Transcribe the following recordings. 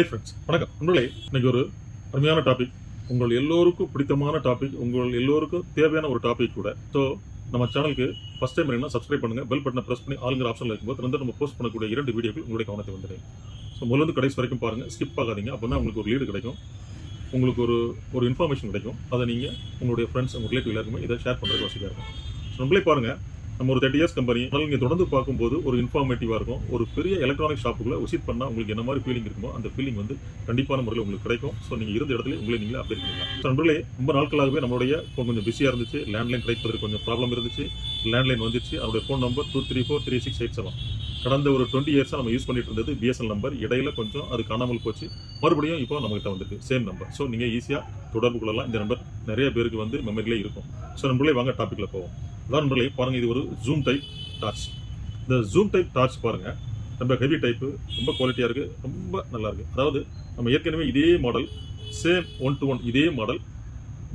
வணக்கம். நண்பர்களே இன்னைக்கு ஒரு அருமையான டாபிக் உங்கள் எல்லோருக்கும் பிடித்தமான டாபிக் உங்கள் எல்லோருக்கும் தேவையான ஒரு டாபிக் கூட. ஸோ நம்ம சேனலுக்கு ஃபஸ்ட் டைம் என்ன சப்ஸ்கிரைப் பண்ணுங்க. பெல் பட்டனை ப்ரெஸ் பண்ணி ஆளுங்கிற ஆப்ஷனில் இருக்கும்போது வந்து நம்ம போஸ்ட் பண்ணக்கூடிய இரண்டு வீடியோக்கள் உங்களுடைய கவனத்தை வந்துடுறேன் ஸோ முதல்ல கடைசி வரைக்கும் பாருங்கள் ஸ்கிப் ஆகாதீங்க. அப்படின்னா உங்களுக்கு ஒரு லீடு கிடைக்கும். உங்களுக்கு ஒரு ஒரு இன்ஃபர்மேஷன் கிடைக்கும். அதை நீங்கள் உங்களுடைய ஃப்ரெண்ட்ஸ் உங்கள் ரிலேட்டிவ் எல்லாருக்குமே இதை ஷேர் பண்ணுறதுக்கு வசதியாக இருக்கும். ஸோ நம்மளே பாருங்கள் நம்ம ஒரு தேர்ட்டி இயர்ஸ் கம்பெனி அதனால் நீங்கள் தொடர்ந்து பார்க்கும்போது ஒரு இன்ஃபார்மேட்டிவாக இருக்கும். ஒரு பெரிய எலக்ட்ரானிக் ஷாப்புக்குள்ள விசிட் பண்ணால் உங்களுக்கு என்ன மாதிரி ஃபீலிங் இருக்குமோ அந்த ஃபீலிங் வந்து கண்டிப்பான முறையில் உங்களுக்கு கிடைக்கும். ஸோ நீங்கள் இருந்த இடத்துல உங்களை நீங்களே அப்டேட் பண்ணலாம் ஸோ நண்பர்களே ரொம்ப நாட்களாகவே நம்மளுடைய ஃபோன் கொஞ்சம் பிஸியாக இருந்துச்சு. லேண்ட்லைன் கிடைப்பதற்கு கொஞ்சம் ப்ராப்ளம் இருந்துச்சு. லேண்ட்லைன் வந்துச்சு அவருடைய phone number two three four three six eight seven கடந்த ஒரு டுவெண்ட்டி இயர்ஸாக நம்ம யூஸ் பண்ணிட்டு இருந்தது பிஎஸ்எல் நம்பர் இடையில கொஞ்சம் அது காணாமல் போச்சு. மறுபடியும் இப்போ நம்மகிட்ட வந்துருக்கு சேம் நம்பர் ஸோ நீங்கள் ஈஸியாக தொடர்பு கொள்ளலாம். இந்த நம்பர் நிறைய பேருக்கு வந்து மெமரியிலே இருக்கும். ஸோ நம்மளே வாங்க டாப்பிக்கில் போவோம். அதான் நண்பர்களே பாருங்கள் இது ஒரு ஜூம் டைப் டார்ச் இந்த ஜூம் டைப் டார்ச் பாருங்கள் ரொம்ப ஹெவி டைப்பு ரொம்ப குவாலிட்டியாக இருக்கு ரொம்ப நல்லாயிருக்கு அதாவது நம்ம ஏற்கனவே இதே model same one to one இதே மாடல்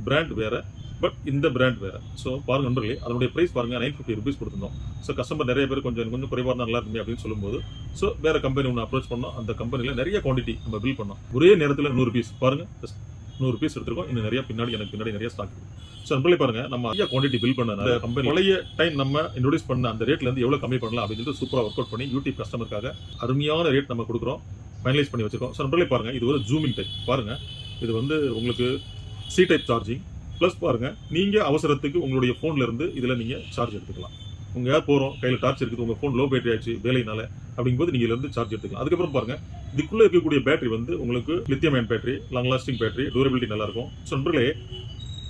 பிராண்ட் வேறு பட் இந்த பிராண்ட் வேறு. ஸோ பாருங்க நண்பர்களே அதனுடைய பிரைஸ் பாருங்க நைன் ஃபிஃப்டி ருபீஸ் கொடுத்துருந்தோம். ஸோ கஸ்டமர் நிறைய பேர் கொஞ்சம் கொஞ்சம் குறைவாக இருந்தால் நல்லா இருக்குமே அப்படின்னு சொல்லும்போது ஸோ வேற கம்பெனி ஒன்று அப்ரோச் பண்ணோம். அந்த கம்பெனியில் நிறைய குவான்டிட்டி நம்ம பில் பண்ணோம். ஒரே நேரத்தில் நூறு பீஸ் பாருங்கள் நூறு பீஸ் எடுத்திருக்கோம். இன்னும் நிறைய பின்னாடி எனக்கு பின்னாடி நிறைய ஸ்டாக் இருக்கு. ஸோ நண்பர்களே பாருங்க நம்ம நிறைய குவாண்டிட்டி பில் பண்ண கம்பெனி பழைய டைம் நம்ம இன்ட்ரோடியூஸ் பண்ண அந்த ரேட்ல இருந்து எவ்வளவு கம்மி பண்ணலாம் அப்படின்னு சொல்லிட்டு சூப்பராக ஒர்க் அவுட் பண்ணி யூடியூப் கஸ்டமருக்காக அருமையான ரேட் நம்ம கொடுக்குறோம். ஃபைனலைஸ் பண்ணி வச்சிருக்கோம். ஸோ நண்பர்களே பாருங்க இது ஒரு ஜூமிங் டைப் பாருங்க இது வந்து உங்களுக்கு சி டைப் சார்ஜிங் ப்ளஸ் பாருங்க நீங்க அவசரத்துக்கு உங்களுடைய போன்ல இருந்து இதுல நீங்க சார்ஜ் எடுத்துக்கலாம். உங்க யார் போறோம் கையில டார்ச் இருக்குது உங்க போன் லோ பேட்டரி ஆச்சு வேலையினால அப்படிங்கும்போது நீங்க இதுல இருந்து சார்ஜ் எடுத்துக்கலாம். அதுக்கப்புறம் பாருங்க இதுக்குள்ள இருக்கக்கூடிய பேட்டரி வந்து உங்களுக்கு lithium ion battery long lasting battery durability நல்லா இருக்கும் ஸோ நண்பர்களே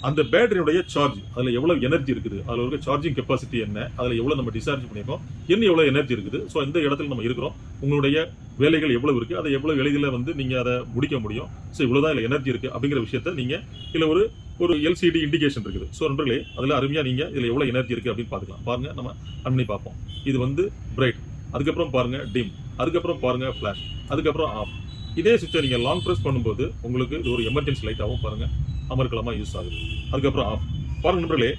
அந்த பேட்டரியுடைய சார்ஜ் அதில் எவ்வளோ எனர்ஜி இருக்குது அதில் இருக்க சார்ஜிங் கெப்பாசிட்டி என்ன அதில் எவ்வளோ நம்ம டிஸ்சார்ஜ் பண்ணியிருக்கோம் இன்னும் எவ்வளோ எனர்ஜி இருக்குது. ஸோ இந்த இடத்துல நம்ம இருக்கிறோம். உங்களுடைய வேலைகள் எவ்வளோ இருக்குது அதை எவ்வளோ எளிதில் வந்து நீங்கள் அதை முடிக்க முடியும். ஸோ இவ்வளோ தான் இதில் எனர்ஜி இருக்குது அப்படிங்கிற விஷயத்த நீங்கள் இதில் ஒரு ஒரு எல்சிடி இண்டிகேஷன் இருக்குது. ஸோ நண்பர்களே அதில் அருமையாக நீங்கள் இதில் எவ்வளோ எனர்ஜி இருக்குது அப்படின்னு பார்த்துக்கலாம். பாருங்கள் நம்ம அன்னி பார்ப்போம். இது வந்து பிரைட் அதுக்கப்புறம் பாருங்கள் டிம் அதுக்கப்புறம் பாருங்கள் ஃப்ளாஷ் அதுக்கப்புறம் ஆஃப் இதே சுவிட்சை நீங்கள் லாங் ப்ரெஸ் பண்ணும்போது உங்களுக்கு இது ஒரு எமர்ஜென்சி லைட்டாகவும் பாருங்கள் அமர்க்கலமா யூஸ் ஆகுது. அதுக்கப்புறம் ஆஃப் பாருங்க நண்பர்களே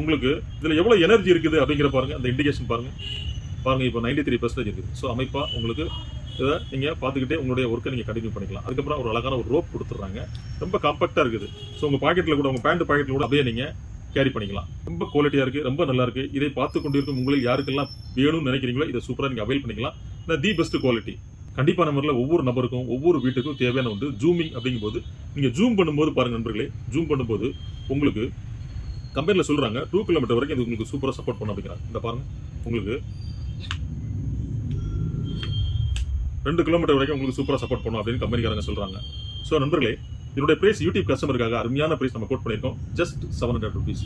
உங்களுக்கு இதில் எவ்வளோ எனர்ஜி இருக்குது அப்படிங்கிற பாருங்க அந்த இண்டிகேஷன் பாருங்கள் பாருங்கள் இப்போ நைன்டி த்ரீ பர்சன்டேஜ் இருக்குது. ஸோ அமைப்பாக உங்களுக்கு இதை நீங்க பார்த்துக்கிட்டே உங்களுடைய ஒர்க்கை நீங்கள் கண்டினியூ பண்ணிக்கலாம். அதுக்கப்புறம் ஒரு அழகான ஒரு ரோப் கொடுத்துட்றாங்க. ரொம்ப காம்பாக்டா இருக்குது. ஸோ உங்கள் பாக்கெட்டில் கூட உங்கள் பேண்ட் பாக்கெட்டில் கூட அப்படியே நீங்கள் கேரி பண்ணிக்கலாம். ரொம்ப குவாலிட்டியாக இருக்குது ரொம்ப நல்லா இருக்குது இதை பார்த்து கொண்டிருக்கும் உங்களுக்கு யாருக்கெல்லாம் வேணும்னு நினைக்கிறீங்களோ இதை சூப்பராக நீங்கள் அவைல் பண்ணிக்கலாம். இந்த தி பெஸ்ட் குவாலிட்டி கண்டிப்பாக நம்பரில் ஒவ்வொரு நபருக்கும் ஒவ்வொரு வீட்டுக்கும் தேவையான வந்து ஜூமிங் அப்படிங்கும்போது நீங்கள் ஜூம் பண்ணும்போது பாருங்கள் நண்பர்களே ஜூம் பண்ணும்போது உங்களுக்கு கம்பெனியில் சொல்கிறாங்க டூ கிலோமீட்டர் வரைக்கும் இது உங்களுக்கு சூப்பராக சப்போர்ட் பண்ண அப்படிங்கிறாங்க இந்த பாருங்கள் உங்களுக்கு ரெண்டு கிலோமீட்டர் வரைக்கும் உங்களுக்கு சூப்பராக சப்போர்ட் பண்ணும் அப்படின்னு கம்பெனிக்காரங்க சொல்கிறாங்க ஸோ நண்பர்களே இதனுடைய பிரைஸ் யூடியூப் கஸ்டமருக்காக அருமையான பிரைஸ் நம்ம கோட் பண்ணியிருக்கோம். ஜஸ்ட் செவன் ஹண்ட்ரட் ருபீஸ்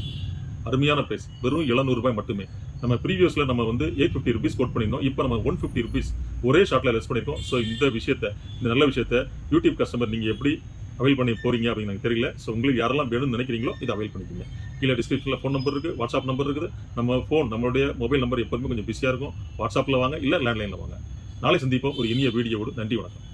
அருமையான பிரைஸ் வெறும் 700 ரூபாய் மட்டுமே. நம்ம ப்ரீவியஸில் நம்ம வந்து எயிட் ஃபிஃப்டி ருபீஸ் கோட் பண்ணியிருந்தோம். இப்போ நம்ம ஒன் ஃபிஃப்டி ருபீஸ் ஒரே ஷாட்டில் லெஸ் பண்ணியிருக்கோம். ஸோ இந்த விஷயத்த இந்த நல்ல விஷயத்த யூடியூப் கஸ்டமர் நீங்கள் எப்படி அவைல் பண்ணி போகிறீங்க அப்படின்னு எனக்கு தெரியல. ஸோ உங்களுக்கு யாரெல்லாம் வேணும்னு நினைக்கிறீங்களோ இதை அவைல் பண்ணிக்கோங்க. கீழே டிஸ்கிரிப்ஷனில் ஃபோன் நம்பர் இருக்குது வாட்ஸ்அப் நம்பர் இருக்குது. நம்ம ஃபோன் நம்மளுடைய மொபைல் நம்பர் எப்போதுமே கொஞ்சம் பிஸியாக இருக்கும். வாட்ஸ்அப்பில் வாங்க இல்லை லேண்ட்லைனில் வாங்க. நாளை சந்திப்போம். ஒரு இனிய வீடியோவோடு. நன்றி வணக்கம்.